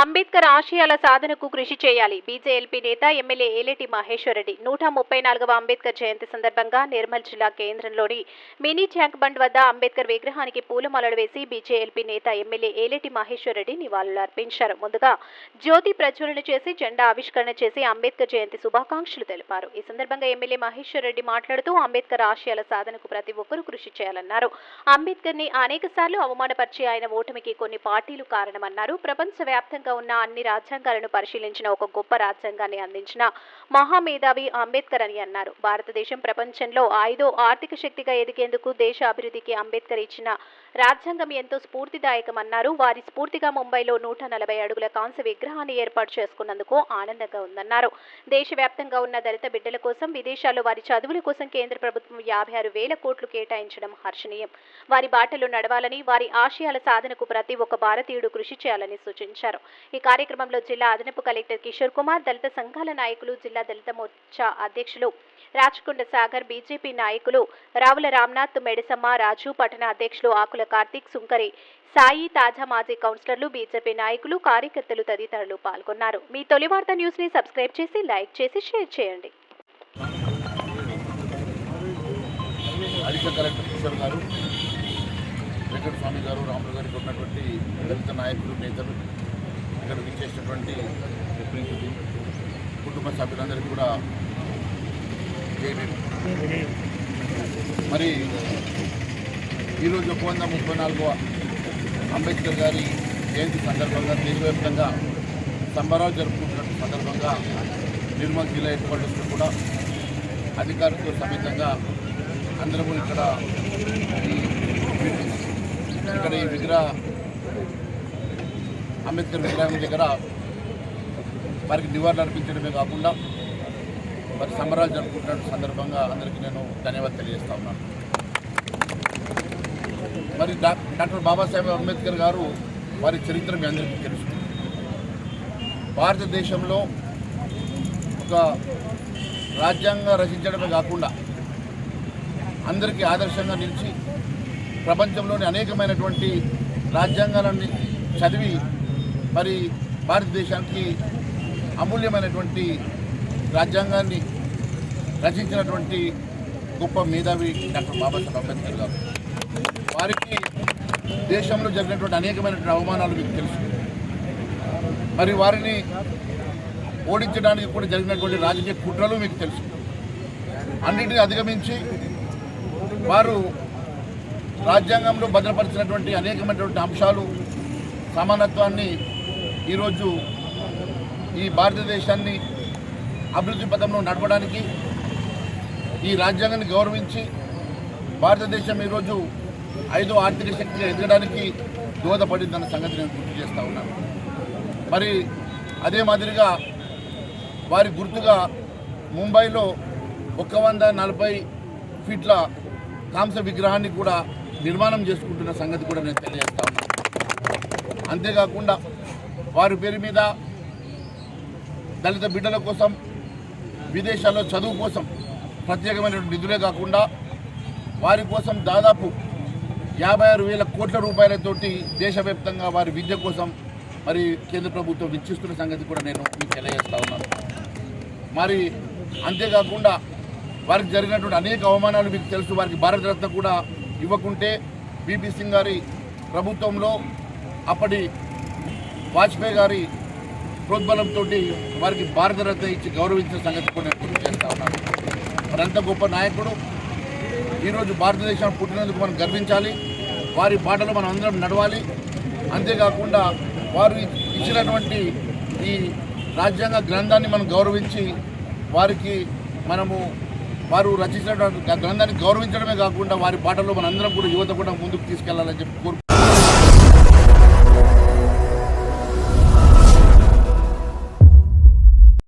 అంబేద్కర్ ఆశయాల సాధనకు కృషి చేయాలి. బీజేఎల్పీ నేత ఎమ్మెల్యే ఏలేటి మహేశ్వరరెడ్డి నూట ముప్పై నాలుగవ అంబేద్కర్ జయంతి సందర్భంగా నిర్మల్ జిల్లా కేంద్రంలోని మినీ ట్యాంక్ బండ్ వద్ద అంబేద్కర్ విగ్రహానికి పూలమాలలు వేసి బీజేఎల్పీ నేత ఎమ్మెల్యే ఏలేటి మహేశ్వరరెడ్డి నివాళులు అర్పించారు ముందుగా జ్యోతి ప్రజ్వలన చేసి జెండా ఆవిష్కరణ చేసి అంబేద్కర్ జయంతి శుభాకాంక్షలు తెలిపారు. ఈ సందర్భంగా ఎమ్మెల్యే మహేశ్వర్ రెడ్డి మాట్లాడుతూ అంబేద్కర్ ఆశయాల సాధనకు ప్రతి ఒక్కరూ కృషి చేయాలన్నారు. అంబేద్కర్ని అనేక సార్లు అవమానపరిచి ఆయన ఓటమికి కొన్ని పార్టీలు కారణమన్నారు. ప్రపంచవ్యాప్తంగా ఉన్న అన్ని రాజ్యాంగాలను పరిశీలించిన ఒక గొప్ప రాజ్యాంగాన్ని అందించిన మహామేధావి అంబేద్కర్ అని అన్నారు. భారతదేశం ప్రపంచంలో ఐదో ఆర్థిక శక్తిగా ఎదిగేందుకు దేశ అభివృద్ధికి అంబేద్కర్ ఇచ్చిన రాజ్యాంగం ఎంతో స్ఫూర్తిదాయకమన్నారు వారి స్ఫూర్తిగా ముంబైలో నూట నలభై అడుగుల కాంస్య విగ్రహాన్ని ఏర్పాటు చేసుకున్నందుకు ఆనందంగా ఉందన్నారు. దేశవ్యాప్తంగా ఉన్న దళిత బిడ్డల కోసం విదేశాల్లో వారి చదువుల కోసం కేంద్ర ప్రభుత్వం యాభై ఆరు వేల కోట్లు కేటాయించడం హర్షణీయం. వారి బాటలో నడవాలని వారి ఆశయాల సాధనకు ప్రతి ఒక్క భారతీయుడు కృషి చేయాలని సూచించారు. ఈ కార్యక్రమంలో జిల్లా అదనపు కలెక్టర్ కిషోర్ కుమార్ దళిత సంఘాల నాయకులు జిల్లా దళిత మోర్చా అధ్యక్షులు రాచకొండ సాగర్ బీజేపీ నాయకులు రావుల రామ్నాథ్ మెడిసమ్మ రాజు పట్టణ అధ్యక్షులు ఆకుల కార్తీక్ సుంకరి సాయి తాజా మాజీ కౌన్సిలర్లు బీజేపీ నాయకులు కార్యకర్తలు తదితరులు పాల్గొన్నారు. మీ తొలి వార్త న్యూస్ని సబ్స్క్రైబ్ చేసి లైక్ చేసి షేర్ చేయండి. అడిషనల్ కలెక్టర్ కిషోర్ గారు గారు రాములు గారికి ఉన్నటువంటి దళిత నాయకులు నేతలు విచ్చేసినటువంటి ప్రతినిధులు కుటుంబ సభ్యులందరికీ కూడా మరి ఈరోజు ఒక వంద ముప్పై నాలుగవ అంబేద్కర్ గారి జయంతి సందర్భంగా దేశవ్యాప్తంగా సంబరాలు జరుపుకుంటున్న సందర్భంగా నిర్మల్ జిల్లా హెడ్ క్వార్టర్స్లో కూడా అధికారులతో సమేతంగా అందరము ఇక్కడ ఇక్కడ ఈ విగ్రహ అంబేద్కర్ విగ్రహం దగ్గర వారికి నివాళులు అర్పించడమే కాకుండా మరి సంబరాలు జరుపుకుంటున్న సందర్భంగా అందరికీ నేను ధన్యవాదాలు తెలియజేస్తా ఉన్నాను. మరి డాక్టర్ బాబాసాహెబ్ అంబేద్కర్ గారు వారి చరిత్ర మీ అందరికీ తెలుసు. భారతదేశంలో ఒక రాజ్యాంగం రచించడమే కాకుండా అందరికీ ఆదర్శంగా నిలిచి ప్రపంచంలోని అనేకమైనటువంటి రాజ్యాంగాలన్నీ చదివి మరి భారతదేశానికి అమూల్యమైనటువంటి రాజ్యాంగాన్ని రచించినటువంటి గొప్ప మేధావి డాక్టర్ బాబాసాహెబ్ అంబేద్కర్ గారు. వారికి దేశంలో జరిగినటువంటి అనేకమైనటువంటి అవమానాలు మీకు తెలుసు. మరి వారిని ఓడించడానికి కూడా జరిగినటువంటి రాజకీయ కుట్రలు మీకు తెలుసు. అన్నింటినీ అధిగమించి వారు రాజ్యాంగంలో భద్రపరిచినటువంటి అనేకమైనటువంటి అంశాలు సమానత్వాన్ని ఈరోజు ఈ భారతదేశాన్ని అభివృద్ధి పథంలో నడపడానికి ఈ రాజ్యాంగాన్ని గౌరవించి భారతదేశం ఈరోజు ఐదో ఆర్థిక శక్తిగా ఎదగడానికి దోహదపడిందన్న సంగతి నేను గుర్తు చేస్తూ ఉన్నాను. మరి అదే మాదిరిగా వారి గుర్తుగా ముంబైలో ఒక వంద నలభై ఫీట్ల కాంస విగ్రహాన్ని కూడా నిర్మాణం చేసుకుంటున్న సంగతి కూడా నేను తెలియజేస్తా ఉన్నాను. అంతేకాకుండా వారి పేరు మీద దళిత బిడ్డల కోసం విదేశాల్లో చదువు కోసం ప్రత్యేకమైనటువంటి నిధులే కాకుండా వారి కోసం దాదాపు యాభై ఆరు వేల కోట్ల రూపాయలతోటి దేశవ్యాప్తంగా వారి విద్య కోసం మరి కేంద్ర ప్రభుత్వం వెచ్చిస్తున్న సంగతి కూడా నేను మీకు తెలియజేస్తా ఉన్నాను. మరి అంతేకాకుండా వారికి జరిగినటువంటి అనేక అవమానాలు మీకు తెలుసు వారికి భారతరత్న కూడా ఇవ్వకుంటే బీపీ సింగ్ గారి ప్రభుత్వంలో అప్పటి వాజ్పేయి గారి ప్రోద్బలంతో వారికి భారతరత్న ఇచ్చి గౌరవించిన సంగతి కూడా నేను చేస్తా ఉన్నాను. మరంత గొప్ప నాయకుడు. ఈరోజు భారతదేశం పుట్టినందుకు మనం గర్వించాలి. వారి బాటలో మనం అందరం నడవాలి. అంతేకాకుండా వారు ఇచ్చినటువంటి ఈ రాజ్యాంగ గ్రంథాన్ని మనం గౌరవించి వారికి మనము వారు రచించినటువంటి గ్రంథాన్ని గౌరవించడమే కాకుండా వారి బాటలో మనందరం కూడా యువత కూడా ముందుకు తీసుకెళ్ళాలని చెప్పి